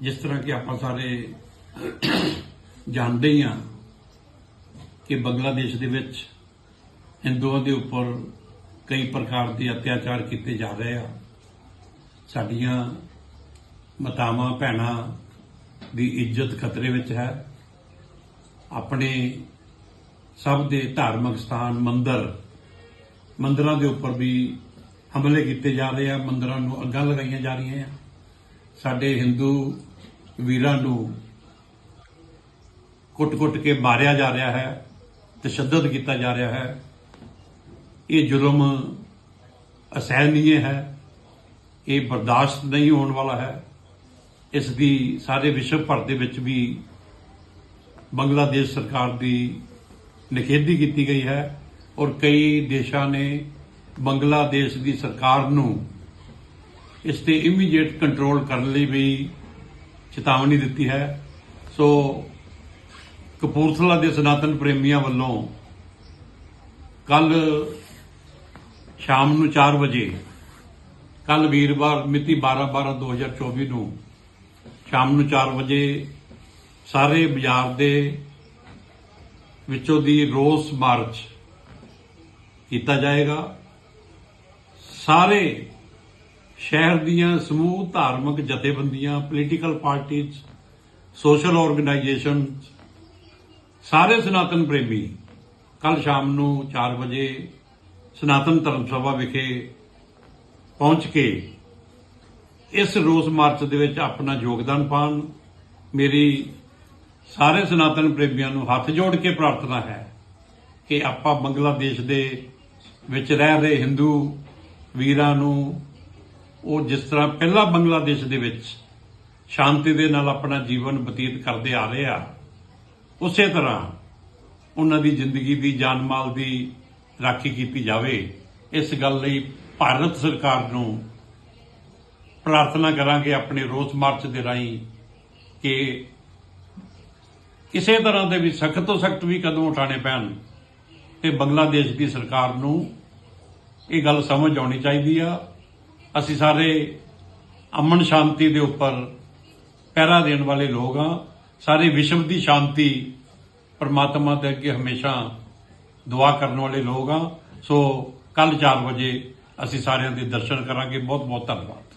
ਜਿਸ ਤਰ੍ਹਾਂ ਕਿ ਆਪਾਂ ਸਾਰੇ ਜਾਣਦੇ ਹੀ ਹਾਂ ਕਿ ਬੰਗਲਾਦੇਸ਼ ਦੇ ਵਿੱਚ ਹਿੰਦੂਆਂ ਦੇ ਉੱਪਰ ਕਈ ਪ੍ਰਕਾਰ ਦੇ ਅਤਿਆਚਾਰ ਕੀਤੇ ਜਾ ਰਹੇ ਆ। ਸਾਡੀਆਂ ਮਾਤਾਵਾਂ, ਭੈਣਾਂ ਦੀ ਇੱਜ਼ਤ ਖਤਰੇ ਵਿੱਚ ਹੈ। ਆਪਣੇ ਸਭ ਦੇ ਧਾਰਮਿਕ ਸਥਾਨ, ਮੰਦਰ, ਮੰਦਰਾਂ ਦੇ ਉੱਪਰ ਵੀ ਹਮਲੇ ਕੀਤੇ ਜਾ ਰਹੇ ਆ। ਮੰਦਰਾਂ ਨੂੰ ਅੱਗਾਂ ਲਗਾਈਆਂ ਜਾ ਰਹੀਆਂ ਆ। ਸਾਡੇ ਹਿੰਦੂ ਵੀਰਾਂ ਨੂੰ ਕੁੱਟ-ਕੁੱਟ ਕੇ ਮਾਰਿਆ ਜਾ ਰਿਹਾ ਹੈ, ਤਸ਼ੱਦਦ ਕੀਤਾ ਜਾ ਰਿਹਾ ਹੈ। ਇਹ ਜ਼ੁਲਮ ਅਸਹਿਨੀय ਹੈ, ਇਹ ਬਰਦਾਸ਼ਤ ਨਹੀਂ ਹੋਣ ਵਾਲਾ ਹੈ। ਇਸ ਦੀ ਸਾਰੇ ਵਿਸ਼ਵ ਭਰ ਦੇ ਵਿੱਚ ਵੀ ਬੰਗਲਾਦੇਸ਼ ਸਰਕਾਰ ਦੀ ਨਿਖੇਧੀ ਕੀਤੀ ਗਈ ਹੈ ਔਰ ਕਈ ਦੇਸ਼ਾਂ ਨੇ ਬੰਗਲਾਦੇਸ਼ ਦੀ ਸਰਕਾਰ ਨੂੰ ਇਸ ਤੇ ਇਮੀਡੀਏਟ ਕੰਟਰੋਲ ਕਰਨ ਲਈ ਵੀ ਚੇਤਾਵਨੀ ਦਿੱਤੀ ਹੈ। ਸੋ ਕਪੂਰਥਲਾ ਦੇ ਸਨਾਤਨ ਪ੍ਰੇਮੀਆਂ ਵੱਲੋਂ ਕੱਲ ਸ਼ਾਮ ਨੂੰ 4 ਵਜੇ ਕੱਲ ਵੀਰਵਾਰ ਮਿਤੀ 12/12/2024 ਨੂੰ ਸ਼ਾਮ ਨੂੰ 4 ਵਜੇ ਸਾਰੇ ਬਾਜ਼ਾਰ ਦੇ ਵਿੱਚੋਂ ਦੀ ਰੋਸ ਮਾਰਚ ਕੀਤਾ ਜਾਏਗਾ। ਸਾਰੇ ਸ਼ਹਿਰ ਦੀਆਂ ਸਮੂਹ ਧਾਰਮਿਕ ਜਥੇਬੰਦੀਆਂ ਪੋਲੀਟੀਕਲ ਪਾਰਟੀਆਂ ਸੋਸ਼ਲ ਆਰਗੇਨਾਈਜੇਸ਼ਨਸ ਸਾਰੇ ਸਨਾਤਨ ਪ੍ਰੇਮੀ ਕੱਲ ਸ਼ਾਮ ਨੂੰ 4 ਵਜੇ ਸਨਾਤਨ ਧਰਮ ਸਭਾ ਵਿਖੇ ਪਹੁੰਚ ਕੇ ਇਸ ਰੋਸ ਮਾਰਚ ਦੇ ਵਿੱਚ ਆਪਣਾ ਯੋਗਦਾਨ ਪਾਉਣ, ਮੇਰੀ ਸਾਰੇ ਸਨਾਤਨ ਪ੍ਰੇਮੀਆਂ ਨੂੰ ਹੱਥ ਜੋੜ ਕੇ ਪ੍ਰਾਰਥਨਾ ਹੈ ਕਿ ਆਪਾਂ ਬੰਗਲਾਦੇਸ਼ ਦੇ ਵਿੱਚ ਰਹਿ ਰਹੇ ਹਿੰਦੂ ਵੀਰਾਂ ਨੂੰ ਉਹ ਜਿਸ ਤਰ੍ਹਾਂ ਪਹਿਲਾਂ ਬੰਗਲਾਦੇਸ਼ ਦੇ ਵਿੱਚ ਸ਼ਾਂਤੀ ਦੇ ਨਾਲ ਆਪਣਾ ਜੀਵਨ ਬਤੀਤ ਕਰਦੇ ਆ ਰਹੇ ਆ, ਉਸੇ ਤਰ੍ਹਾਂ ਉਹਨਾਂ ਦੀ ਜ਼ਿੰਦਗੀ ਦੀ ਜਾਨ ਮਾਲ ਦੀ ਰਾਖੀ ਕੀਤੀ ਜਾਵੇ, ਇਸ ਗੱਲ ਲਈ ਭਾਰਤ ਸਰਕਾਰ ਨੂੰ ਪ੍ਰਾਰਥਨਾ ਕਰਾਂਗੇ ਆਪਣੇ ਰੋਸ ਮਾਰਚ ਦੇ ਰਾਹੀਂ ਕਿ ਕਿਸੇ ਤਰ੍ਹਾਂ ਦੇ ਵੀ ਸਖਤ ਤੋਂ ਸਖਤ ਵੀ ਕਦਮ ਉਠਾਣੇ ਪੈਣ ਤੇ ਬੰਗਲਾਦੇਸ਼ ਦੀ ਸਰਕਾਰ ਨੂੰ ਇਹ ਗੱਲ ਸਮਝ ਆਉਣੀ ਚਾਹੀਦੀ ਆ। ਅਸੀਂ ਸਾਰੇ ਅਮਨ ਸ਼ਾਂਤੀ ਦੇ ਉੱਪਰ ਪਹਿਰਾ ਦੇਣ ਵਾਲੇ ਲੋਕ ਆ ਸਾਰੇ ਵਿਸ਼ਵ ਦੀ ਸ਼ਾਂਤੀ ਪਰਮਾਤਮਾ ਦੇ ਅੱਗੇ ਹਮੇਸ਼ਾ ਦੁਆ ਕਰਨ ਵਾਲੇ ਲੋਕ ਆ ਸੋ ਕੱਲ 4 ਵਜੇ ਅਸੀਂ ਸਾਰਿਆਂ ਦੇ ਦਰਸ਼ਨ ਕਰਾਂਗੇ। ਬਹੁਤ ਬਹੁਤ ਧੰਨਵਾਦ।